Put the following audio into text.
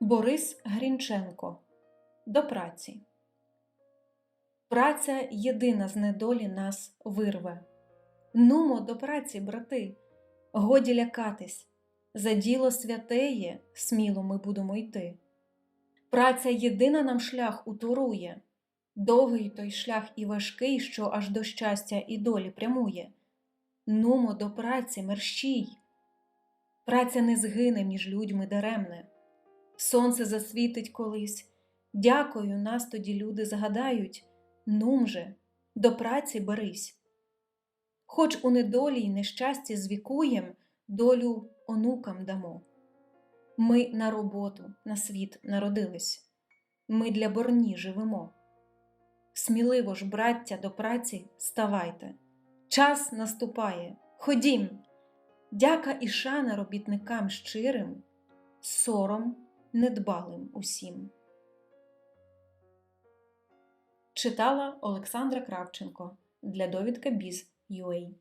Борис Грінченко До праці. Праця єдина з недолі нас вирве. Нумо до праці, брати, годі лякатись, за діло святеє сміло ми будемо йти. Праця єдина нам шлях утурує, довгий той шлях і важкий, що аж до щастя і долі прямує. Нумо до праці мерщій. Праця не згине між людьми даремне. Сонце засвітить колись. Дякую, нас тоді люди згадають. Нум же, до праці берись. Хоч у недолі й нещасті звікуєм, долю онукам дамо. Ми на роботу, на світ народились, ми для борні живемо. Сміливо ж, браття, до праці ставайте. Час наступає, ходім. Дяка і шана робітникам щирим, сором недбалим усім. Читала Олександра Кравченко для довідка Біз.UA